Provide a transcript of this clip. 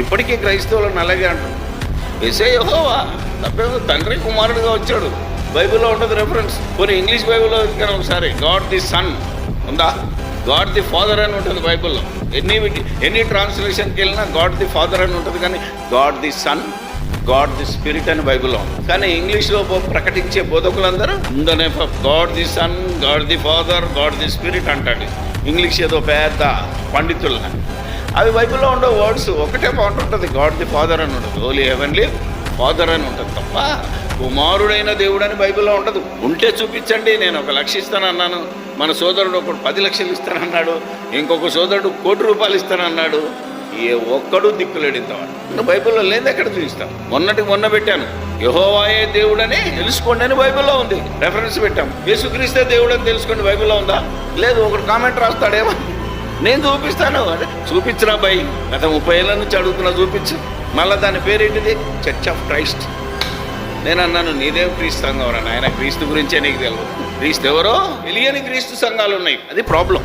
ఇప్పటికీ క్రైస్తవులను అలాగే అంటారు. ఎసే యహోవా తప్పేమో తండ్రి కుమారుడుగా వచ్చాడు. బైబిల్లో ఉంటుంది రెఫరెన్స్ కొన్ని ఇంగ్లీష్ బైబిల్లో కానీ ఒకసారి గాడ్ ది సన్ ఉందా? గాడ్ ది ఫాదర్ అని ఉంటుంది బైబిల్లో. ఎన్ని ఎన్ని ట్రాన్స్లేషన్కి వెళ్ళినా గాడ్ ది ఫాదర్ అని ఉంటుంది కానీ God the Son God the Spirit అని బైబిల్లో ఉంది. కానీ ఇంగ్లీష్లో ప్రకటించే బోధకులందరూ ఉందనే God the Son God the Father God the Spirit అంటాడు ఇంగ్లీష్ ఏదో పెద్ద పండితులని. అవి బైబిల్లో ఉండే వర్డ్స్. ఒకటే బాగుంటుంటుంది గాడ్ ది ఫాదర్ అని ఉంటుంది. హోలీ హెవెన్లీ ఫాదర్ అని ఉంటుంది తప్ప కుమారుడైన దేవుడు అని బైబిల్లో ఉండదు. ఉంటే చూపించండి నేను ఒక లక్ష ఇస్తానన్నాను. మన సోదరుడు ఒకడు పది లక్షలు ఇస్తానన్నాడు. ఇంకొక సోదరుడు కోటి రూపాయలు ఇస్తానన్నాడు. ఏ ఒక్కడు దిక్కులేడు నువ్వు బైబిల్లో లేదు ఎక్కడ చూపిస్తాం? మొన్నటి మొన్న పెట్టాను. యహోవాయే దేవుడని తెలుసుకోండి అని బైబిల్లో ఉంది. రెఫరెన్స్ పెట్టాం. యేసుక్రీస్తే దేవుడు అని తెలుసుకోండి బైబిల్లో ఉందా? లేదు ఒకటి కామెంట్ రాస్తాడేమో. నేను చూపిస్తాను. అదే చూపించరా బై గత ముప్పై ఏళ్ళ నుంచి అడుగుతున్నా చూపించు. మళ్ళీ దాని పేరేంటిది? చర్చ్ ఆఫ్ క్రైస్ట్ నేను అన్నాను నీదేం క్రీస్తు సంఘం రా నాయన. క్రీస్తు గురించే నీకు తెలియదు క్రీస్తు ఎవరో? తెలియని క్రీస్తు సంఘాలు ఉన్నాయి. అది ప్రాబ్లం